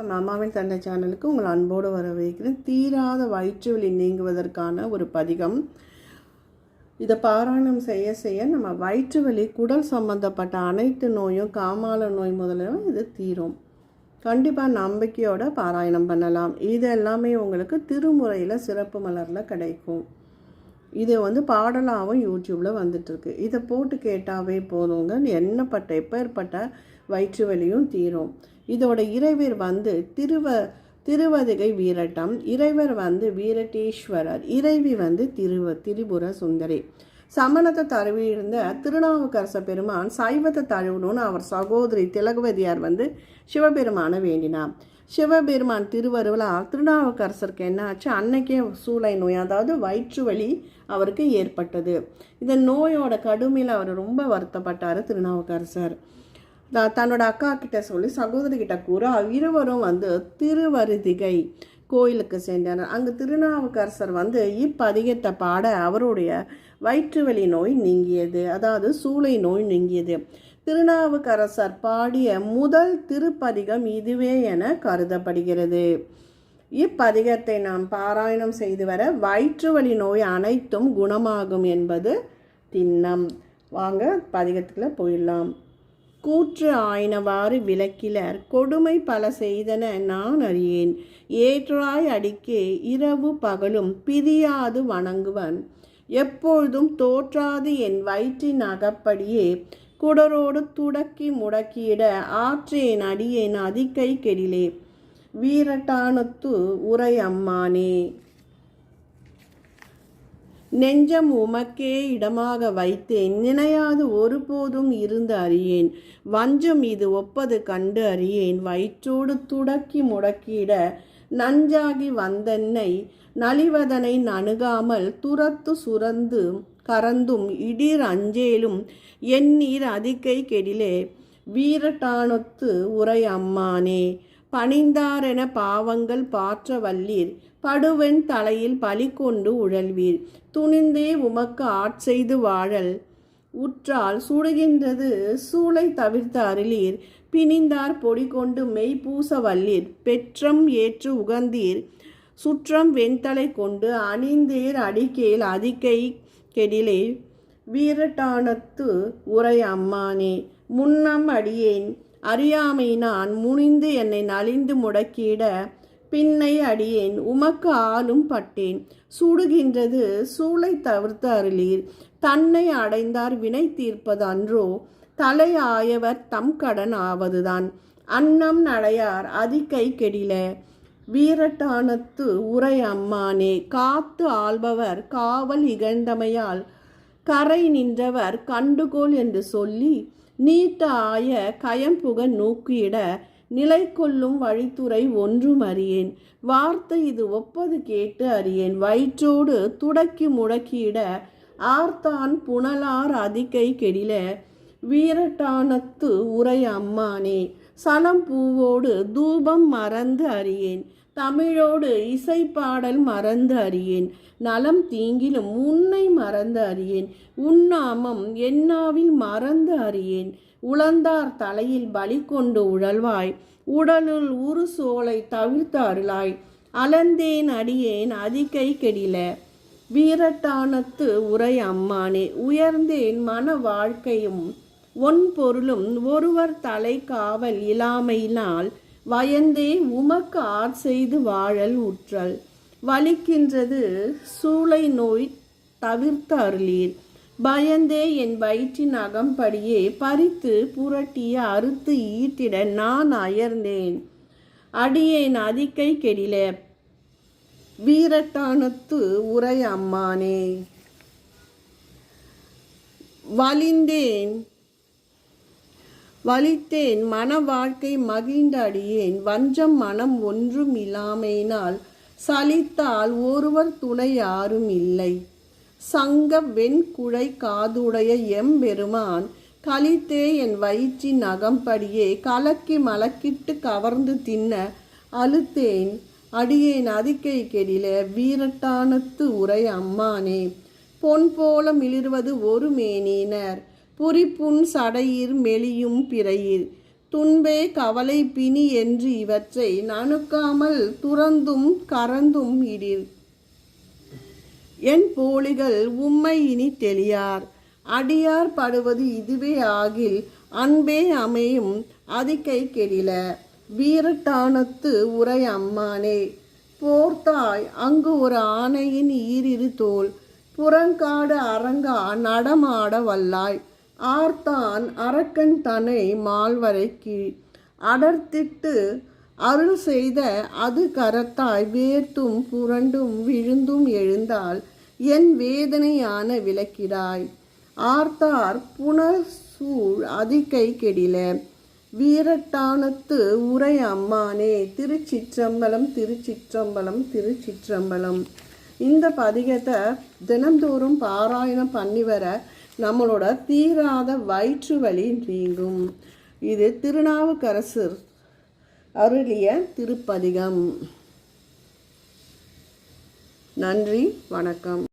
நம்ம அம்மாவின் தந்தை சேனலுக்கு உங்களை அன்போடு வரவேற்கிறேன். தீராத வயிற்று வலி நீங்குவதற்கான ஒரு பதிகம். இதை பாராயணம் செய்ய செய்ய நம்ம வயிற்று வலி குடல் சம்பந்தப்பட்ட அனைத்து நோயும் காமால நோய் முதலும் இது தீரும். கண்டிப்பாக நம்பிக்கையோட பாராயணம் பண்ணலாம். இது எல்லாமே உங்களுக்கு திருமுறையில் சிறப்பு மலரில் கிடைக்கும். இது வந்து பாடலாகவும் யூடியூப்பில் வந்துட்டுருக்கு. இதை போட்டு கேட்டாவே போதுங்க. என்னப்பட்ட எப்பேற்பட்ட வயிற்று வலியும் தீரும். இதோட இறைவர் வந்து திருவ திருவதிகை வீரட்டம். இறைவர் வந்து வீரட்டீஸ்வரர். இறைவி வந்து திருவ திரிபுர சுந்தரி. சமணத்தை தழுவியிருந்த திருநாவுக்கரச பெருமான் சைவத்தை தழுவணும்னு அவர் சகோதரி திலகவதியார் வந்து சிவபெருமானை வேண்டினார். சிவபெருமான் திருவருவலால் திருநாவுக்கரசருக்கு என்ன ஆச்சு? அன்னைக்கே சூளை நோய் அதாவது வயிற்று வலி அவருக்கு ஏற்பட்டது. இந்த நோயோட கடுமையில் அவர் ரொம்ப வருத்தப்பட்டார் திருநாவுக்கரசர். த- தன்னோட அக்கா கிட்ட சொல்லி சகோதரி கிட்ட கூற இருவரும் வந்து திருவருதிகை கோயிலுக்கு சென்றனர். அங்கு திருநாவுக்கரசர் வந்து இப்பதிகத்தை பாட அவருடைய வயிற்று வலி நோய் நீங்கியது அதாவது சூளை நோய் நீங்கியது. திருநாவுக்கரசர் பாடிய முதல் திருப்பதிகம் இதுவே என கருதப்படுகிறது. இப்பதிகத்தை நாம் பாராயணம் செய்து வர வயிற்றுவலி நோய் அனைத்தும் குணமாகும் என்பது திண்ணம். வாங்க பதிகத்துக்குள்ள போயிடலாம். கூற்று ஆயினவாறு விளக்கிலர் கொடுமை பல செய்தன நான் அறியேன். ஏற்றாய் அடிக்கே இரவு பகலும் பிரியாது வணங்குவன். எப்பொழுதும் தோற்றாது என் வயிற்றின் அகப்படியே குடரோடு துடக்கி முடக்கியிட ஆற்றேன் அடியேன் அதிகை கெடிலே. வீரட்டானத்து உரை அம்மானே. நெஞ்சம் உமக்கே இடமாக வைத்தேன். நினையாது ஒருபோதும் இருந்து அறியேன். வஞ்சம் இது ஒப்பது கண்டு அறியேன். வயிற்றோடு துடக்கி முடக்கிட நஞ்சாகி வந்தென்னை நலிவதனை நணுகாமல் துரத்து சுரந்து பறந்தும் இடிர் அஞ்சேலும் எண்ணீர் அதிக்கை கெடிலே. வீரட்டானொத்து உரை அம்மானே பணிந்தாரென பாவங்கள் பாற்ற வல்லீர். படுவெண் தலையில் பலி கொண்டு உழல்வீர். துணிந்தே உமக்கு ஆட்செய்து வாழல். உற்றால் சுடுகின்றது சூளை தவிர்த்த அருளீர். பிணிந்தார் பொடி கொண்டு மெய் பூச வல்லீர். பெற்றம் ஏற்று உகந்தீர். சுற்றம் வெண்தலை கொண்டு அணிந்தேர் அடிக்கேல் அதிக்கை கெடிலே வீரட்டானத்து உரை அம்மானே முன்னம் அடியேன். அறியாமை நான் முனிந்து என்னை நலிந்து முடக்கிட பின்னை அடியேன். உமக்கு ஆளும் பட்டேன். சுடுகின்றது சூளை தவிர்த்து அருளீர். தன்னை அடைந்தார் வினை தீர்ப்பது அன்றோ தலை ஆயவர் தம் கடன் ஆவதுதான். அன்னம் நடையார் அதிகை கெடில. வீரட்டானத்து உரை அம்மானே காத்து ஆள்பவர் காவல் இகழ்ந்தமையால் கரை நின்றவர் கண்டுகோள் என்று சொல்லி நீட்ட ஆய கயம்புக நோக்கியிட நிலை கொள்ளும் வழித்துறை ஒன்றும் அறியேன். வார்த்தை இது ஒப்பது கேட்டு அறியேன். வயிற்றோடு துடக்கி முடக்கியிட ஆர்த்தான் புனலார் அதிகை கெடில வீரட்டானத்து உரை அம்மானே சலம் பூவோடு தூபம் மறந்து அறியேன். தமிழோடு இசைப்பாடல் மறந்து அறியேன். நலம் தீங்கிலும் உன்னை மறந்து அறியேன். உன்னாமம் என்னாவில் மறந்து அறியேன். உளந்தார் தலையில் பலி கொண்டு உழல்வாய். உடலுள் உரு சோலை தவிர்த்து அருளாய். அலந்தேன் அடியேன் அதிகை கெடில. வீரட்டானத்து உரை அம்மானே. உயர்ந்தேன் மன வாழ்க்கையும் ஒன் பொருளும் ஒருவர் தலை காவல் இல்லாமையினால் வயந்தே உமக்கு ஆட்செய்து வாழல் உற்றல். வலிக்கின்றது சூளை நோய் தவிர்த்து அருளீர். பயந்தே என் வயிற்றின் அகம்படியே பறித்து புரட்டிய அறுத்து ஈட்டிட நான் அயர்ந்தேன். அடியேன் அதிக்கை கெடில. வீரட்டானத்து உரை அம்மானே. வலிந்தேன் வலித்தேன் மன வாழ்க்கை மகிழ்ந்த அடியேன் வஞ்சம் மனம் ஒன்றும் இல்லாமையினால் சலித்தால் ஒருவர் துணை யாரும் இல்லை. சங்க வெண்குழை காதுடைய எம்பெருமான் கலித்தே என் வயிற்றின் அகம்படியே கலக்கி மலக்கிட்டு கவர்ந்து தின்ன அழுத்தேன் அடியேன் அதிக்கை கெடில வீரட்டானத்து உரை அம்மானே. பொன் போல மிளிர்வது ஒரு மேனினர் புரிப்புண் சடையிர் மெலியும் பிறையிர் துன்பே கவலை பிணி என்று இவற்றை நணுக்காமல் துறந்தும் கறந்தும் இடீர். என் போலிகள் உம்மை இனி தெளியார். அடியார் படுவது இதுவே ஆகில் அன்பே அமையும் அதிகை கெடில. வீரட்டானத்து உரை அம்மானே போர்த்தாய் அங்கு ஒரு ஆணையின் ஈரிரு தோல். புறங்காடு அரங்கா நடமாட வல்லாய். ஆர்த்தான் அரக்கன் தனை மால்வரை கீழ் அடர்த்திட்டு அருள் செய்த அது கரத்தாய் வேர்த்தும் புரண்டும் விழுந்தும் எழுந்தால் என் வேதனையான விளக்கிடாய். ஆர்த்தார் புனர் சூழ் அதிகை கெடில. வீரட்டானத்து உரை அம்மானே திருச்சிற்றம்பலம் திருச்சிற்றம்பலம் திருச்சிற்றம்பலம். இந்த பதிகத்தை தினந்தோறும் பாராயணம் பண்ணி வர நம்மளோட தீராத வயிற்று வலி நீங்கும். இது திருநாவுக்கரசர் அருளிய திருப்பதிகம். நன்றி வணக்கம்.